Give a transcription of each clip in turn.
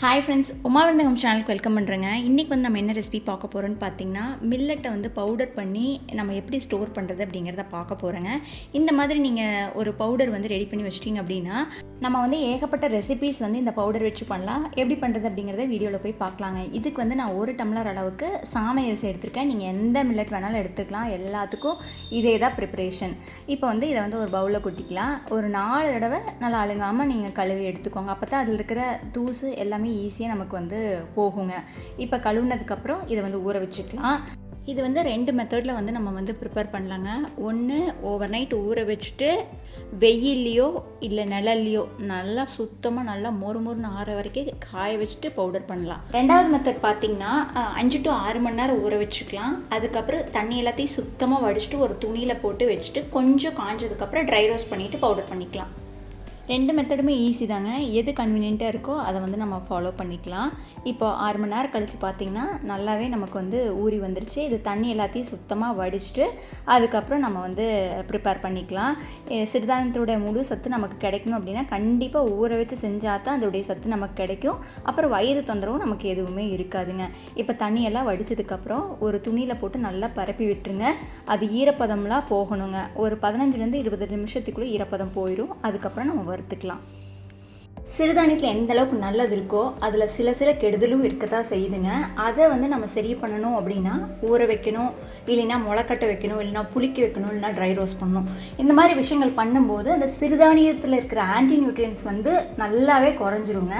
Hi friends உமாவிருந்தகம் சேனலுக்கு welcome பண்ணுறேங்க இன்றைக்கி வந்து நம்ம என்ன ரெசிபி பார்க்க போகிறோன்னு பார்த்தீங்கன்னா மில்லட்டை வந்து பவுடர் பண்ணி நம்ம எப்படி ஸ்டோர் பண்ணுறது அப்படிங்கிறத பார்க்க போகிறோங்க இந்த மாதிரி நீங்கள் ஒரு பவுடர் வந்து ரெடி பண்ணி வச்சிட்டிங்க அப்படின்னா நம்ம வந்து ஏகப்பட்ட ரெசிபிஸ் வந்து இந்த பவுடர் வச்சு பண்ணலாம். எப்படி பண்ணுறது அப்படிங்கிறத வீடியோவில் போய் பார்க்கலாங்க. இதுக்கு வந்து நான் ஒரு டம்ளர் அளவுக்கு சாமை அரிசி எடுத்திருக்கேன். நீங்கள் எந்த மில்லட் வேணாலும் எடுத்துக்கலாம். எல்லாத்துக்கும் இதே தான் ப்ரிப்பரேஷன் இப்போ வந்து இதை வந்து ஒரு பவுலில் கொட்டிக்கலாம். ஒரு நாலு தடவை நல்லா அழுங்காமல் நீங்கள் கழுவி எடுத்துக்கோங்க. அப்போ தான் அதில் இருக்கிற தூசு எல்லாமே ஈஸியாக நமக்கு வந்து போகுங்க. இப்போ கழுவுனதுக்கப்புறம் இதை வந்து ஊற வச்சுக்கலாம். இது வந்து ரெண்டு மெத்தடில் வந்து நம்ம வந்து ப்ரிப்பேர் பண்ணலாங்க. ஒன்று ஓவர் நைட் ஊற வச்சுட்டு வெயில்லையோ இல்லை நிழல்லையோ நல்லா சுத்தமாக நல்லா மொறு மொறுன்னு ஆற வரைக்கும் காய வச்சுட்டு பவுடர் பண்ணலாம். ரெண்டாவது மெத்தட் பார்த்திங்கன்னா அஞ்சு டு ஆறு மணி நேரம் ஊற வச்சுக்கலாம். அதுக்கப்புறம் தண்ணி எல்லாத்தையும் சுத்தமாக வடிச்சிட்டு ஒரு துணியில் போட்டு வச்சுட்டு கொஞ்சம் காஞ்சதுக்கப்புறம் ட்ரை ரோஸ்ட் பண்ணிவிட்டு பவுடர் பண்ணிக்கலாம். ரெண்டு மெத்தடுமே ஈஸி தாங்க. எது கன்வீனியண்ட்டாக இருக்கோ அதை வந்து நம்ம ஃபாலோ பண்ணிக்கலாம். இப்போ ஆறு மணி நேரம் கழித்து பார்த்தீங்கன்னா நல்லாவே நமக்கு வந்து ஊறி வந்துருச்சு. இது தண்ணி எல்லாத்தையும் சுத்தமாக வடிச்சிட்டு அதுக்கப்புறம் நம்ம வந்து ப்ரிப்பேர் பண்ணிக்கலாம். சிறுதானத்தோடைய முழு சத்து நமக்கு கிடைக்கணும் அப்படின்னா கண்டிப்பாக ஊற வச்சு செஞ்சால் தான் அதோடைய சத்து நமக்கு கிடைக்கும். அப்புறம் வயிறு தொந்தரவும் நமக்கு எதுவுமே இருக்காதுங்க. இப்போ தண்ணியெல்லாம் வடிச்சதுக்கப்புறம் ஒரு துணியில் போட்டு நல்லா பரப்பி விட்டுருங்க. அது ஈரப்பதம்லாம் போகணுங்க. ஒரு பதினஞ்சுலேருந்து இருபது நிமிஷத்துக்குள்ளே ஈரப்பதம் போயிடும் அதுக்கப்புறம் நம்ம வறுத்துக்கலாம். சிறுதானியத்தில் எந்த அளவுக்கு நல்லது இருக்கோ அதில் சில சில கெடுதலும் இருக்கத்தான் செய்யுதுங்க. அதை வந்து நம்ம சரி பண்ணணும் அப்படின்னா ஊற வைக்கணும் இல்லைன்னா முளைக்கட்டை வைக்கணும் இல்லைன்னா புளிக்க வைக்கணும் இல்லைன்னா ட்ரை ரோஸ்ட் பண்ணணும். இந்த மாதிரி விஷயங்கள் பண்ணும்போது அந்த சிறுதானியத்தில் இருக்கிற ஆன்டி நியூட்ரியன்ஸ் வந்து நல்லாவே குறைஞ்சிருங்க.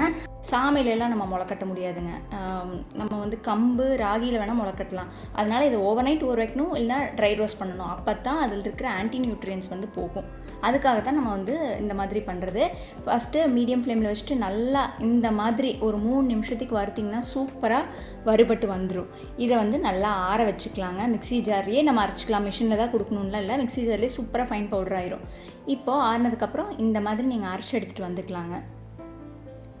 சாமையிலலாம் நம்ம முளைக்கட்ட முடியாதுங்க. நம்ம வந்து கம்பு ராகியில் வேணால் முளைக்கட்டலாம். அதனால் இதை ஓவர் நைட் ஊற வைக்கணும் இல்லைனா ட்ரை ரோஸ்ட் பண்ணணும். அப்போ தான் அதில் இருக்கிற ஆன்டி நியூட்ரியன்ஸ் வந்து போகும். அதுக்காக தான் நம்ம வந்து இந்த மாதிரி பண்ணுறது ஃபஸ்ட்டு மீடியம் ஃப்ளேமில் வச்சுட்டு நல்லா இந்த மாதிரி ஒரு மூணு நிமிஷத்துக்கு வறுத்திங்கன்னா சூப்பராக வறுபட்டு வந்துடும் இதை வந்து நல்லா ஆற வச்சுக்கலாங்க. மிக்ஸி ஜார்லேயே நம்ம அரைச்சிக்கலாம். மிஷினில் தான் கொடுக்கணும்லாம் இல்லை மிக்ஸி ஜார்லேயே சூப்பராக ஃபைன் பவுடர் ஆயிரும். இப்போது ஆறினதுக்கப்புறம் இந்த மாதிரி நீங்கள் அரைச்சி எடுத்துகிட்டு வந்துக்கலாங்க.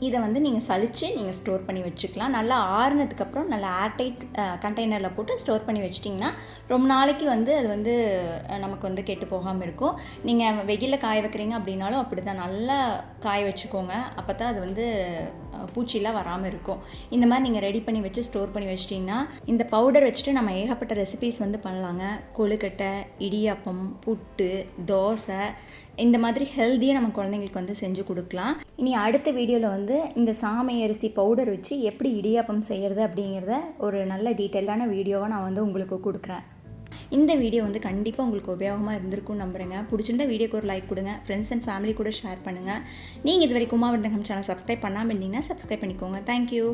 இதை வந்து நீங்கள் சலித்து நீங்கள் ஸ்டோர் பண்ணி வச்சுக்கலாம். நல்லா ஆறுனதுக்கப்புறம் நல்லா ஏர்டைட் கண்டெய்னரில் போட்டு ஸ்டோர் பண்ணி வச்சிட்டிங்கன்னா ரொம்ப நாளைக்கு வந்து அது வந்து நமக்கு வந்து கெட்டு போகாமல் இருக்கும். நீங்கள் வெயிலில் காய வைக்கிறீங்க அப்படின்னாலும் அப்படி தான் நல்லா காய வச்சுக்கோங்க. அப்போ தான் அது வந்து பூச்சிலாம் வராமல் இருக்கும். இந்த மாதிரி நீங்கள் ரெடி பண்ணி வச்சு ஸ்டோர் பண்ணி வச்சிட்டிங்கன்னா இந்த பவுடர் வச்சுட்டு நம்ம ஏகப்பட்ட ரெசிபீஸ் வந்து பண்ணலாங்க. கொழுக்கட்டை இடியாப்பம் புட்டு தோசை இந்த மாதிரி ஹெல்த்தியாக நம்ம குழந்தைங்களுக்கு வந்து செஞ்சு கொடுக்கலாம். இனி அடுத்த வீடியோவில் வந்து இந்த சாமை அரிசி பவுடர் வச்சு எப்படி இடியாப்பம் செய்கிறது அப்படிங்கிறத ஒரு நல்ல டீட்டெயிலான வீடியோவாக நான் வந்து உங்களுக்கு கொடுக்குறேன். இந்த வீடியோ வந்து கண்டிப்பாக உங்களுக்கு உபயோகமாக இருந்திருக்கும்னு நம்புகிறேங்க பிடிச்சிருந்தா வீடியோக்கு ஒரு லைக் கொடுங்க. ஃப்ரெண்ட்ஸ் அண்ட் ஃபேமிலி கூட ஷேர் பண்ணுங்கள் நீங்கள் இது வரைக்கும் உமா விருந்தகம் சேனல் சப்ஸ்கிரைப் பண்ணாமல் இருந்தீங்கன்னா சப்ஸ்கிரைப் பண்ணிக்கோங்க. தேங்க்யூ